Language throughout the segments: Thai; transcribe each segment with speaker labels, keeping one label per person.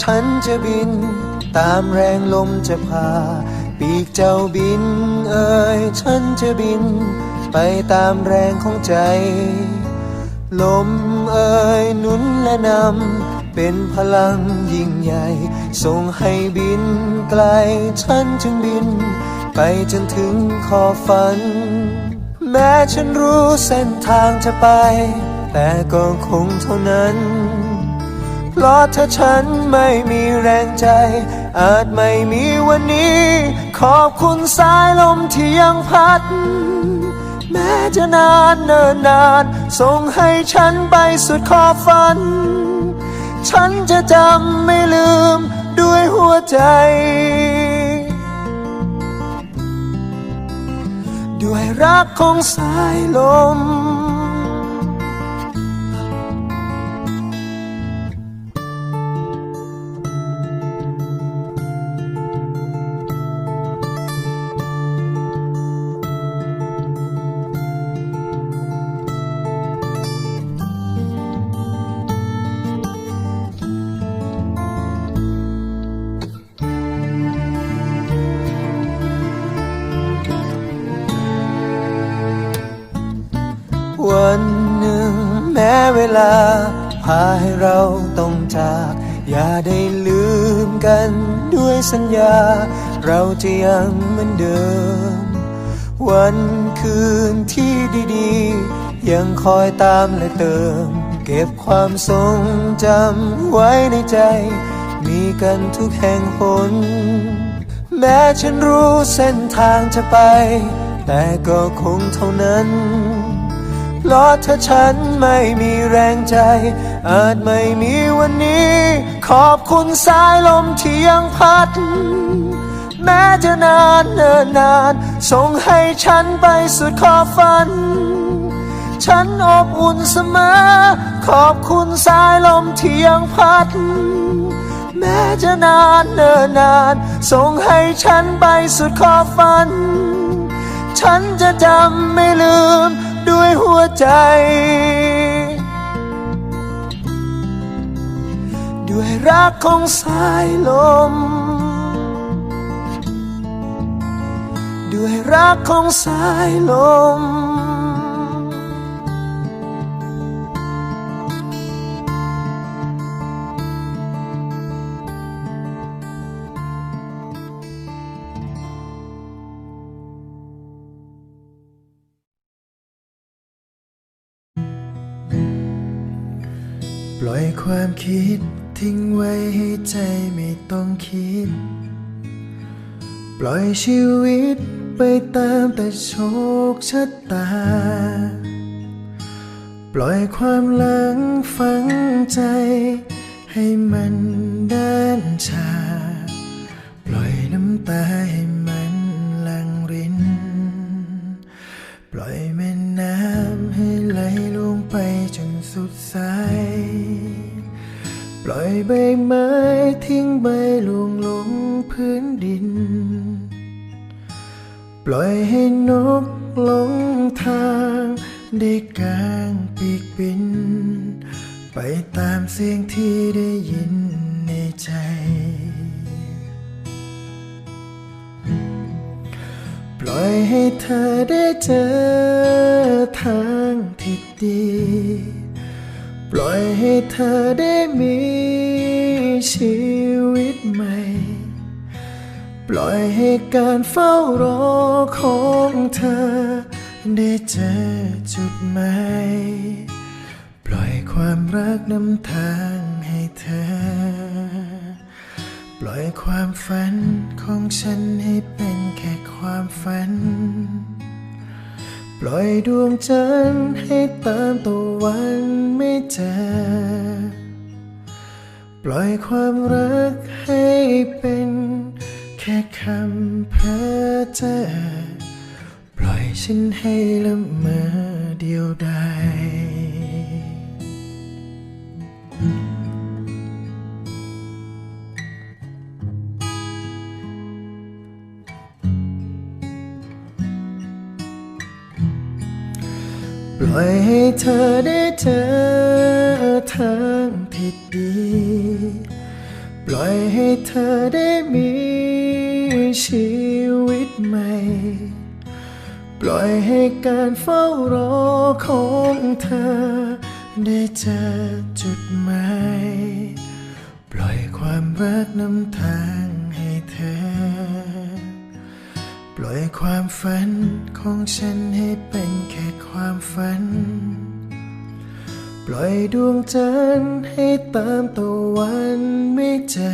Speaker 1: ฉันจะบิน ตามแรงลมจะพา ปีกเจ้าบิน เอ่ยฉันจะบิน ไปตามแรงของใจ ลมเอ่ยหนุนและนำเป็นพลังยิ่งใหญ่ ส่งให้บินไกล ฉันจึงบิน ไปจนถึงขอบฝัน แม้ฉันรู้เส้นทางจะไป แต่ก็คงเท่านั้น เพราะถ้าฉันไม่มีแรงใจ อาจไม่มีวันนี้ ขอบคุณสายลมที่ยังพัด แม้จะนานเนิ่นนาน ส่งให้ฉันไปสุดขอบฝัน ฉันจะจำไม่ลืมด้วยหัวใจ ด้วยรักของสายลม เวลา พาให้เราต้องจาก อย่าได้ลืมกันด้วยสัญญา เราจะยังเหมือนเดิม วันคืนที่ดีๆ ยังคอยตามและเติม เก็บความทรงจำไว้ในใจ มีกันทุกแห่งหนแม้ฉันรู้เส้นทางจะไป แต่ก็คงเท่านั้น เพราะถ้าฉันไม่มีแรงใจ อาจไม่มีวันนี้ ขอบคุณสายลมที่ยังพัด แม้จะนานเนิ่นนาน ส่งให้ฉันไปสุดขอบฝัน ฉันอบอุ่นเสมอ ขอบคุณสายลมที่ยังพัด แม้จะนานเนิ่นนาน ส่งให้ฉันไปสุดขอบฝัน ฉันจะจำไม่ลืม ด้วยหัวใจ ด้วยรักของสายลม ด้วยรักของสายลม
Speaker 2: ความคิดทิ้งไว้ให้ใจไม่ต้องคิด ปล่อยชีวิตไปตามแต่โชคชะตา ปล่อยความหลังฝังใจ ให้มันเดินชา ปล่อยน้ำตาให้มันลังริน ปล่อย ปล่อยใบไม้ทิ้งใบลวงลงพื้นดิน ปล่อยให้นกหลงทางได้กางปีกบิน ไปตามเสียงที่ได้ยินในใจ ปล่อยให้เธอได้เจอทางที่ดี ปล่อยให้เธอได้มีชีวิตใหม่ ปล่อยให้การเฝ้ารอของเธอ ได้เจอจุดหมายปล่อยความรักนำทางให้เธอ ปล่อยความฝันของฉันให้เป็นแค่ความฝัน ปล่อยดวงจันทร์ให้ตามตะวันไม่เจอ ปล่อยความรักให้เป็นแค่คำเพ้อเจ้อปล่อยฉันให้ละเมอเดียวดาย ล่อยให้เธอได้เจอทางที่ดี ปล่อยให้เธอได้มีชีวิตใหม่ ปล่อยให้การเฝ้ารอของเธอ ได้เจอจุดหมายปล่อยความรักนำทางให้เธอ ปล่อยความฝันของฉันให้เป็น ความฝัน ปล่อยดวงจันทร์ให้ตามตะวันไม่เจอ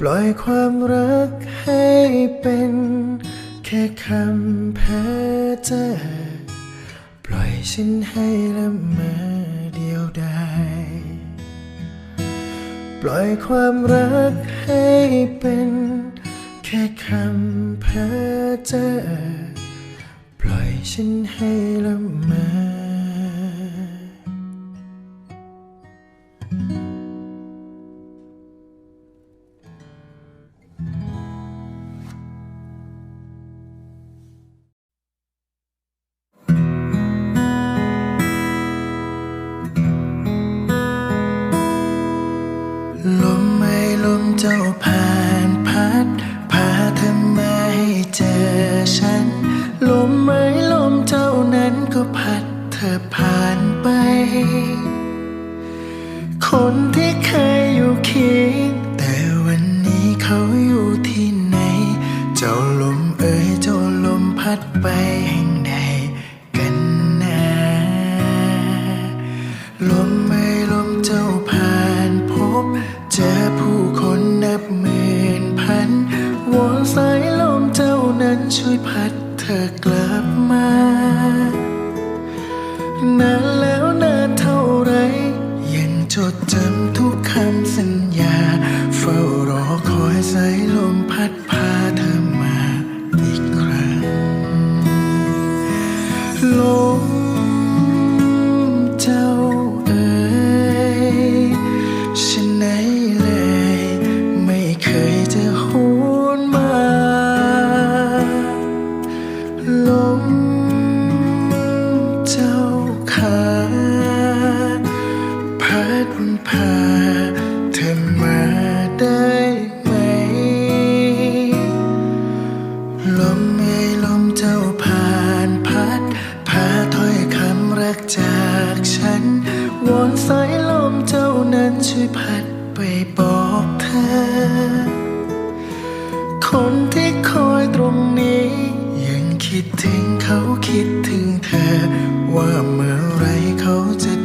Speaker 2: ปล่อยความรักให้เป็น แค่คำเพ้อเจ้อปล่อยฉันให้ละเมอเดียวดายปล่อยความรักให้เป็น แค่คำเพ้อเจ้อ ฉันให้ละเมอลมไม่ลมเจ้าผ่ ค จำทุกคำสัญญา เฝ้ารอคอยสายลมพัด คิดถึงเขาคิดถึงเธอ ว่าเมื่อไรเขาจะ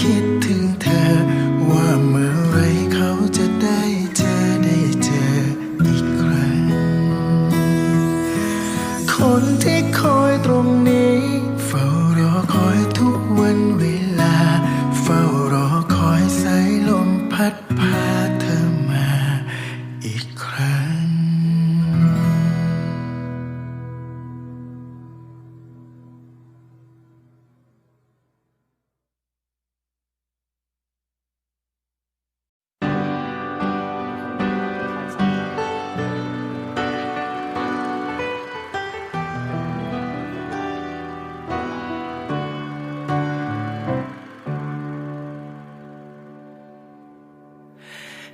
Speaker 2: คิดถึง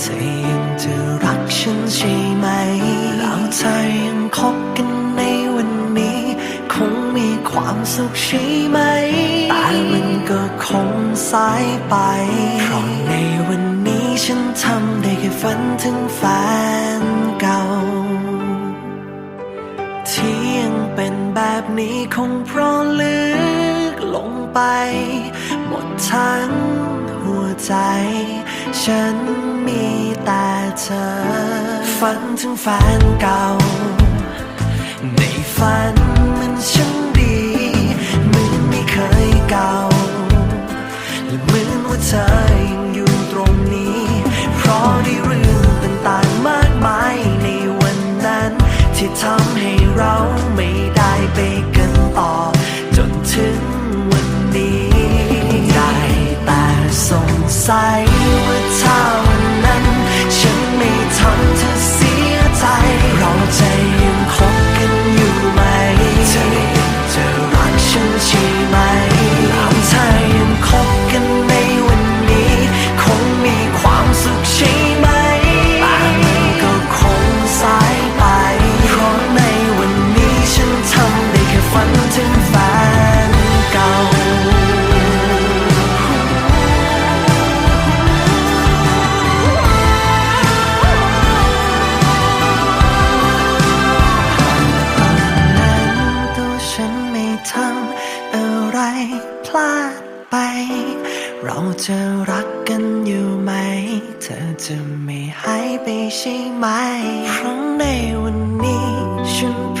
Speaker 3: เธอยังจะรักฉันใช่ไหมแล้วเธอยังคบกันในวันนี้ คงมีความสุขใช่ไหม แต่มันก็คงสายไป เพราะในวันนี้ฉันทำได้แค่ฝันถึงแฟนเก่า ที่ยังเป็นแบบนี้คงเพราะลึกลงไป หมดทั้ง ใจ ฉันมีแต่เธอ ฝันถึงแฟนเก่า ในฝันมันช่างดีเหมือนไม่เคยเก่าและเหมือนว่าเธอยังอยู่ตรงนี้ เพราะได้ พลาดไป เราจะรักกันอยู่ไหม เธอจะไม่หายไปใช่ไหมเพราะในวันนี้ฉันพ